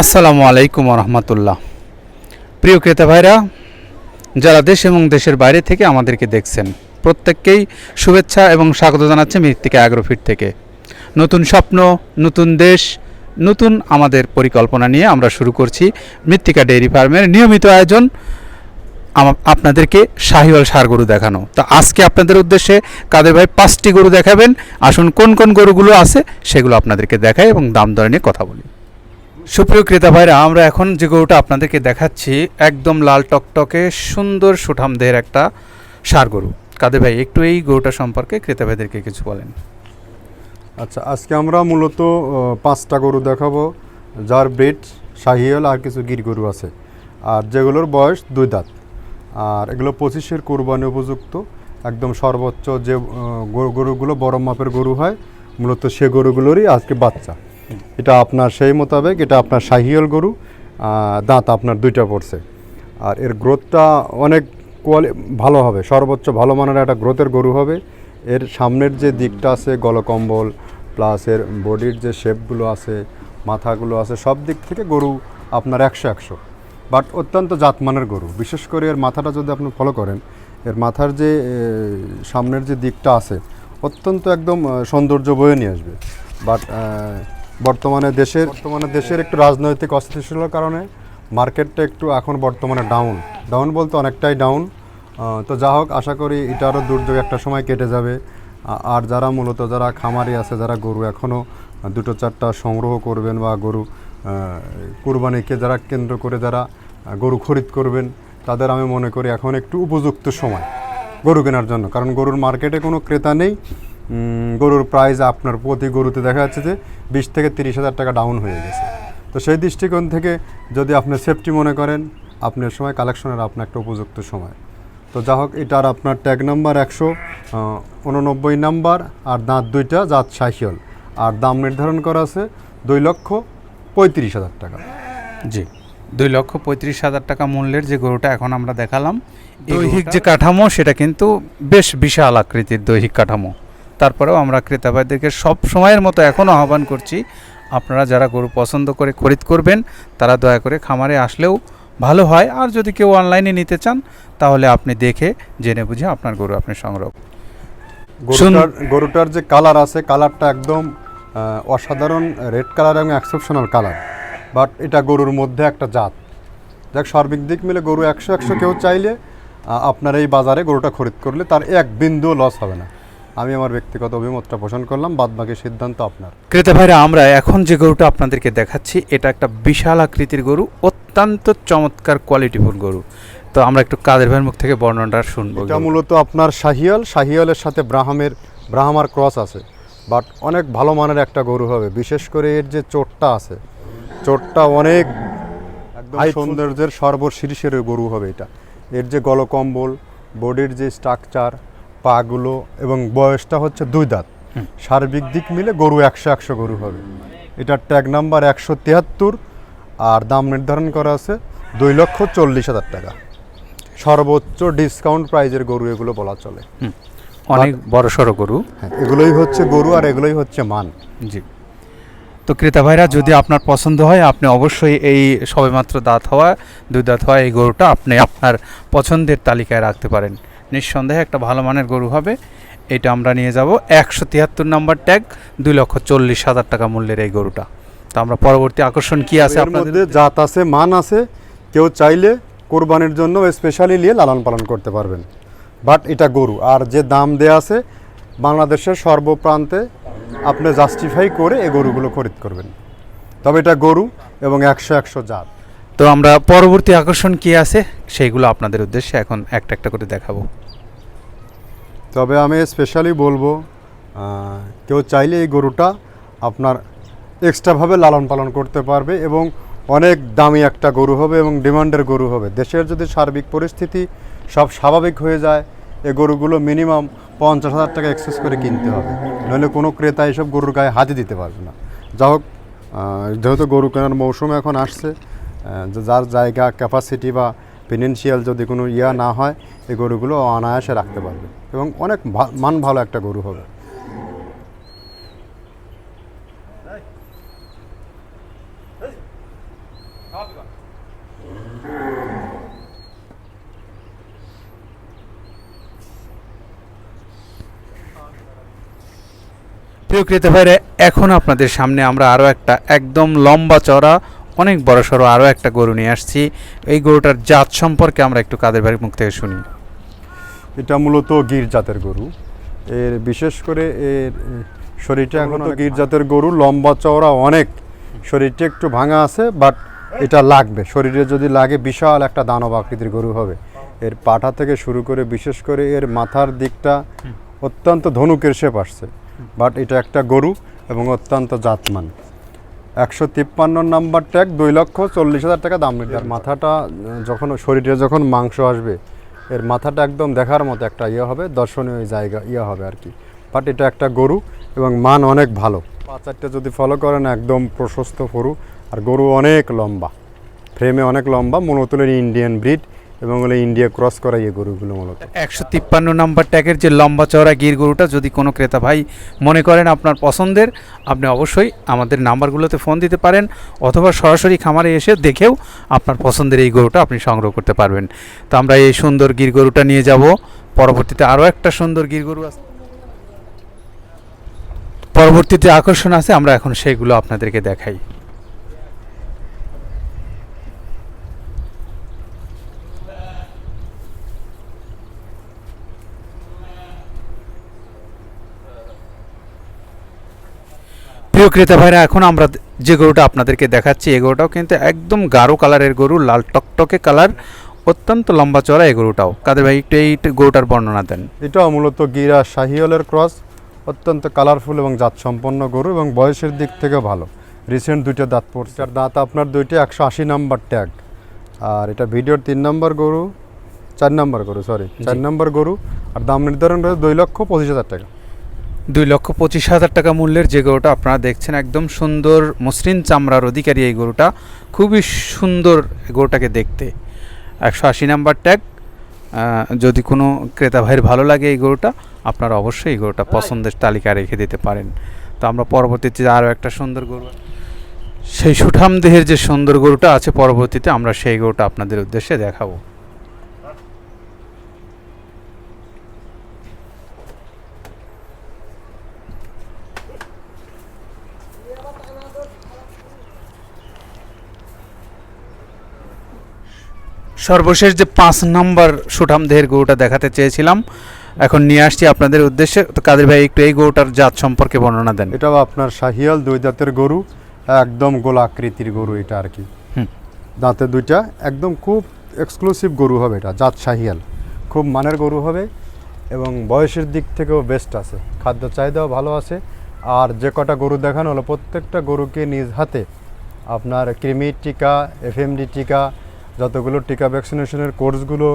আসসালামু আলাইকুম রহমতুল্লাহ প্রিয় ক্রেতা ভাইরা, যারা দেশ এবং দেশের বাইরে থেকে আমাদেরকে দেখছেন, প্রত্যেককেই শুভেচ্ছা এবং স্বাগত জানাচ্ছে মৃত্তিকা অ্যাগ্রোফিট থেকে। নতুন স্বপ্ন, নতুন দেশ নতুন আমাদের পরিকল্পনা নিয়ে আমরা শুরু করছি মৃত্তিকা ডেইরি ফার্মের নিয়মিত আয়োজন। আপনাদেরকে শাহিওয়াল সার গরু দেখানো। তো আজকে আপনাদের উদ্দেশ্যে কাদের ভাই পাঁচটি গরু দেখাবেন? আসুন কোন কোন গরুগুলো আছে সেগুলো আপনাদেরকে দেখাই এবং দাম দর নিয়ে কথা বলি। সুপ্রিয় ক্রেতা ভাইরা, আমরা এখন যে গরুটা আপনাদেরকে দেখাচ্ছি একদম লাল টকটকে সুন্দর সুঠাম দেহের একটা সার গরু। কাদের ভাই, একটু এই গরুটা সম্পর্কে ক্রেতা ভাইদেরকে কিছু বলেন। আচ্ছা আজকে আমরা মূলত পাঁচটা গরু দেখাবো, যার ব্রিড শাহিয়াল আর কিছু গির গরু আছে। আর যেগুলোর বয়স দুই দাঁত। আর এগুলো পঁচিশের কোরবানি উপযুক্ত। একদম সর্বোচ্চ যে গরুগুলো বড় মাপের গরু হয়, মূলত সে গরুগুলোরই আজকে বাচ্চা। এটা আপনার সেই মোতাবেক, এটা আপনার শাহিয়াল গরু দাঁত আপনার দুইটা পড়ছে। আর এর গ্রোথটা অনেক কোয়ালি ভালো হবে, সর্বোচ্চ ভালো মানের একটা গ্রোথের গরু হবে। এর সামনের যে দিকটা আছে গলকম্বল প্লাস এর বডির যে শেপগুলো আছে, মাথাগুলো আছে, সব দিক থেকে গরু আপনার একশো একশো। বাট অত্যন্ত জাতমানের গরু। বিশেষ করে এর মাথাটা যদি আপনি ফলো করেন, এর মাথার যে সামনের যে দিকটা আছে, অত্যন্ত একদম সৌন্দর্য বয়ে নিয়ে আসবে। বাট বর্তমানে দেশের বর্তমানে দেশের একটু রাজনৈতিক অস্থিতিশীলতার কারণে মার্কেটটা একটু এখন বর্তমানে ডাউন ডাউন বলতে অনেকটাই ডাউন তো যা হোক, আশা করি এটা আরও দুর্যোগ একটা সময় কেটে যাবে। আর যারা মূলত যারা খামারি আছে, যারা গরু এখনও দুটো চারটা সংগ্রহ করবেন বা গরু কুরবানিকে যারা কেন্দ্র করে যারা গরু খরিদ করবেন, তাদের আমি মনে করি এখন একটু উপযুক্ত সময় গরু কেনার জন্য। কারণ গরুর মার্কেটে কোনো ক্রেতা নেই। গরুর প্রাইস আপনার প্রতি গরুতে দেখা যাচ্ছে যে বিশ থেকে তিরিশ হাজার টাকা ডাউন হয়ে গেছে। তো সেই দৃষ্টিকোণ থেকে যদি আপনি সেফটি মনে করেন আপনার সময় কালেকশনের আপনার একটা উপযুক্ত সময়। তো যা হোক এটার আপনার ট্যাগ নাম্বার একশো উননব্বই নাম্বার আর দাঁত দুইটা জাত সাইকেল। আর দাম নির্ধারণ করা আছে দুই লক্ষ পঁয়ত্রিশ হাজার টাকা। জি দুই লক্ষ পঁয়ত্রিশ হাজার টাকা মূল্যের যে গরুটা এখন আমরা দেখালাম দৈহিক যে কাঠামো সেটা কিন্তু বেশ বিশাল আকৃতির দৈহিক কাঠামো। তারপরেও আমরা ক্রেতা ভাইদেরকে সব সময়ের মতো এখনও আহ্বান করছি আপনারা যারা গরু পছন্দ করে খরিদ করবেন তারা দয়া করে খামারে আসলেও ভালো হয়। আর যদি কেউ অনলাইনে নিতে চান তাহলে আপনি দেখে জেনে বুঝে আপনার গরু আপনি সংগ্রহ গরুটার গরুটার যে কালার আছে কালারটা একদম অসাধারণ রেড কালার এবং এক্সেপশনাল কালার বাট এটা গরুর মধ্যে একটা জাত। দেখ সার্বিক দিক মিলে গরু একশো একশো কেউ চাইলে আপনার এই বাজারে গরুটা খরিদ করলে তার এক বিন্দুও লস হবে না। আমি আমার ব্যক্তিগত অভিমতটা পোষণ করলাম বাদ বাকি সিদ্ধান্ত আপনার। ক্রেতা ভাইরা আমরা এখন যে গরুটা আপনাদেরকে দেখাচ্ছি এটা একটা বিশাল আকৃতির গরু অত্যন্ত চমৎকার কোয়ালিটিফুল গরু। তো আমরা একটু কাদের ভাইয়ের মুখ থেকে বর্ণনাটা শুনব এটা মূলত আপনার শাহিয়াল। শাহিয়ালের সাথে ব্রাহামের ব্রাহ্মার ক্রস আছে। বাট অনেক ভালো মানের একটা গরু হবে। বিশেষ করে এর যে চোটটা আছে চোটটা অনেক একদম সৌন্দর্যের সর্বশীর্ষের গরু হবে এটা। এর যে গলকম্বল বডির যে স্ট্রাকচার পাগুলো এবং বয়সটা হচ্ছে দুই দাঁত। সার্বিক দিক মিলে গরু একশো একশো গরু হবে। এটার ট্যাগ নাম্বার একশো তিয়াত্তর। আর দাম নির্ধারণ করা আছে দুই লক্ষ চল্লিশ হাজার টাকা। সর্বোচ্চ ডিসকাউন্ট প্রাইজের গরু এগুলো বলা চলে। অনেক বড় সড়ো গরু। হ্যাঁ এগুলোই হচ্ছে গরু আর এগুলোই হচ্ছে মান। জি। তো ক্রেতা ভাইরা যদি আপনার পছন্দ হয় আপনি অবশ্যই এই সবেমাত্র দাঁত হওয়া দুই দাঁত হওয়া এই গরুটা আপনি আপনার পছন্দের তালিকায় রাখতে পারেন। নিঃসন্দেহে একটা ভালো মানের গরু হবে। এটা আমরা নিয়ে যাব। একশো তিয়াত্তর নম্বর ট্যাগ দুই লক্ষ চল্লিশ হাজার টাকা মূল্যের এই গরুটা। তো আমরা পরবর্তী আকর্ষণ কি আছে আপনাদের জাত আছে মান আছে। কেউ চাইলে কোরবানির জন্য স্পেশালি নিয়ে লালন পালন করতে পারবেন। বাট এটা গরু। আর যে দাম দেয়া আছে বাংলাদেশের সর্বপ্রান্তে আপনি জাস্টিফাই করে এই গরুগুলো খরিদ করবেন। তবে এটা গরু এবং একশো একশো জাত। তো আমরা পরবর্তী আকর্ষণ কি আছে সেইগুলো আপনাদের উদ্দেশ্যে এখন একটা একটা করে দেখাবো। তবে আমি স্পেশালি বলব কেউ চাইলে এই গরুটা আপনার এক্সট্রাভাবে লালন পালন করতে পারবে এবং অনেক দামি একটা গরু হবে এবং ডিমান্ডের গরু হবে। দেশের যদি সার্বিক পরিস্থিতি সব স্বাভাবিক হয়ে যায়, এ গরুগুলো মিনিমাম পঞ্চাশ হাজার টাকা এক্সেস করে কিনতে হবে। নইলে কোনো ক্রেতা এসব গরুর গায়ে হাতে দিতে পারবে না। যা হোক যেহেতু গরু কেনার মৌসুম এখন আসছে যার জায়গা ক্যাপাসিটি বা ফিনান্সিয়াল যদি কোনো ইয়া না হয় এই গরুগুলো অনায়াসে রাখতে পারবে এবং অনেক মান ভালো একটা গরু হবে। প্রিয় ক্রেতা ভাইরা এখন আপনাদের সামনে আমরা আরও একটা একদম লম্বা চড়া অনেক বড় সড়ো আরও একটা গরু নিয়ে আসছি। এই গরুটার জাত সম্পর্কে আমরা একটু কাদের বাড়ির মুখ থেকে শুনি। এটা মূলত গির জাতের গরু। এর বিশেষ করে এর শরীরটা এখন তো গির জাতের গরু লম্বা চওড়া অনেক। শরীরটা একটু ভাঙা আছে বাট এটা লাগবে। শরীরে যদি লাগে বিশাল একটা দানব আকৃতির গরু হবে। এর পাঠা থেকে শুরু করে বিশেষ করে এর মাথার দিকটা অত্যন্ত ধনুকের শেপ আসছে। বাট এটা একটা গরু এবং অত্যন্ত জাতমান। একশো তিপ্পান্ন নাম্বার ট্যাগ, দুই লক্ষ চল্লিশ হাজার টাকা দাম নির্ধারণ মাথাটা, যখন, শরীরে যখন মাংস আসবে, এর মাথাটা একদম দেখার মতো একটা ইয়ে হবে, দর্শনীয় জায়গা ইয়ে হবে আর কি। বাট এটা একটা গরু এবং মান অনেক ভালো। পাঁচ চারটে যদি ফলো করেন, একদম প্রশস্ত গরু আর গরু অনেক লম্বা। ফ্রেমে অনেক লম্বা মূলত ইন্ডিয়ান ব্রিড এবং হলো ইন্ডিয়া ক্রস করা এই গরুগুলো মূলত। একশো তিপ্পান্ন নম্বর ট্যাগের যে লম্বা চওড়া গির গরুটা, যদি কোনো ক্রেতা ভাই মনে করেন আপনার পছন্দের, আপনি অবশ্যই আমাদের নাম্বারগুলোতে ফোন দিতে পারেন, অথবা সরাসরি খামারে এসে দেখেও আপনার পছন্দের এই গরুটা আপনি সংগ্রহ করতে পারবেন। তো আমরা এই সুন্দর গির গরুটা নিয়ে যাব। পরবর্তীতে আরও একটা সুন্দর গির গরু আছে। পরবর্তীতে আকর্ষণ আছে, আমরা এখন সেইগুলো আপনাদেরকে দেখাই। প্রিয় ক্রেতা ভাইরা এখন আমরা যে গরুটা আপনাদেরকে দেখাচ্ছি এই গরুটাও কিন্তু একদম গাঢ় কালারের গরু লাল টকটকে কালার অত্যন্ত লম্বা চড়া এই গরুটাও। কাদের ভাই একটু এই গরুটার বর্ণনা দেন। এটাও মূলত গিরা শাহিওলের ক্রস অত্যন্ত কালারফুল এবং জাত সম্পন্ন গরু এবং বয়সের দিক থেকে ভালো। রিসেন্ট দুইটা দাঁত পড়ছে। আর দাঁত আপনার দুইটা একশো আশি নাম্বার ট্যাগ। আর এটা ভিডিওর তিন নম্বর গরু চার নম্বর গরু সরি চার নম্বর গরু। আর দাম নির্ধারণ রয়েছে দুই লক্ষ পঁচিশ হাজার টাকা। দুই লক্ষ পঁচিশ হাজার টাকা মূল্যের যে গরুটা আপনারা দেখছেন, একদম সুন্দর মসৃণ চামড়ার অধিকারী এই গরুটা। খুবই সুন্দর গরুটাকে দেখতে। একশো আশি নাম্বার ট্যাগ। যদি কোনো ক্রেতা ভাইয়ের ভালো লাগে এই গরুটা, আপনারা অবশ্যই এই গরুটা পছন্দের তালিকায় রেখে দিতে পারেন। তো আমরা পরবর্তীতে আরও একটা সুন্দর গরু। সেই সুঠাম দেহের যে সুন্দর গরুটা আছে, পরবর্তীতে আমরা সেই গরুটা আপনাদের উদ্দেশ্যে দেখাবো। সর্বশেষ যে পাঁচ নম্বর সুঠাম দেহের গরুটা দেখাতে চেয়েছিলাম এখন নিয়ে আসছি আপনাদের উদ্দেশ্যে। তো কাদের ভাই একটু এই গরুটার জাত সম্পর্কে বর্ণনা দেন। এটাও আপনার শাহিয়াল দুই দাঁতের গরু একদম গোল আকৃতির গরু এটা আর কি। দাঁতে দুইটা একদম খুব এক্সক্লুসিভ গরু হবে এটা জাত শাহিয়াল। খুব মানের গরু হবে এবং বয়সের দিক থেকেও বেস্ট আছে। খাদ্য চাহিদাও ভালো আছে। আর যে কটা গরু দেখানো হলো প্রত্যেকটা গরুকে নিজ হাতে আপনার কৃমি টিকা এফএমডি টিকা যতগুলো টিকা ভ্যাকসিনেশনের কোর্সগুলো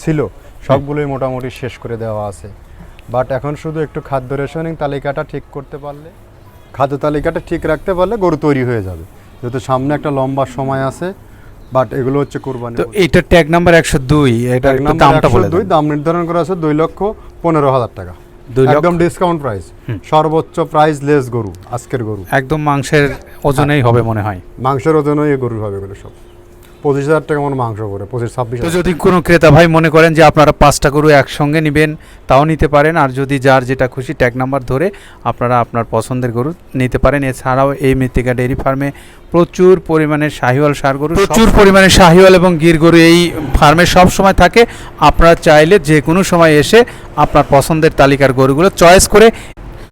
ছিল সবগুলোই মোটামুটি শেষ করে দেওয়া আছে। বাট এখন শুধু একটু খাদ্য রেশনিং তালিকাটা ঠিক করতে পারলে খাদ্য তালিকাটা ঠিক রাখতে পারলে গরু তৈরি হয়ে যাবে। যেহেতু সামনে একটা লম্বা সময় আছে বাট এগুলো হচ্ছে কোরবানি তো এইটার ট্যাগ নাম্বার একশো দুই এটা দামটা বলে 102 দেন। দাম নির্ধারণ করা আছে দুই লক্ষ পনেরো হাজার টাকা। দুই লক্ষ? একদম ডিসকাউন্ট প্রাইস সর্বোচ্চ প্রাইস লেস গরু আজকের গরু। একদম মাংসের ওজনেই হবে মনে হয়। মাংসের ওজনও এই গরু হবে এগুলো সব। পঁচিশ হাজার টাকা মনে মাংস করে পঁচিশ ছাব্বিশ তো। যদি কোনো ক্রেতা ভাই মনে করেন যে আপনারা পাঁচটা গরু একসঙ্গে নেবেন তাও নিতে পারেন আর যদি যার যেটা খুশি ট্যাগ নাম্বার ধরে আপনারা আপনার পছন্দের গরু নিতে পারেন এছাড়াও এই মৃত্তিকা ডেয়ারি ফার্মে প্রচুর পরিমাণে শাহিওয়াল সার গরু প্রচুর পরিমাণে শাহিওয়াল এবং গির গরু এই ফার্মে সব সময় থাকে আপনারা চাইলে যে কোনো সময় এসে আপনার পছন্দের তালিকার গরুগুলো চয়েস করে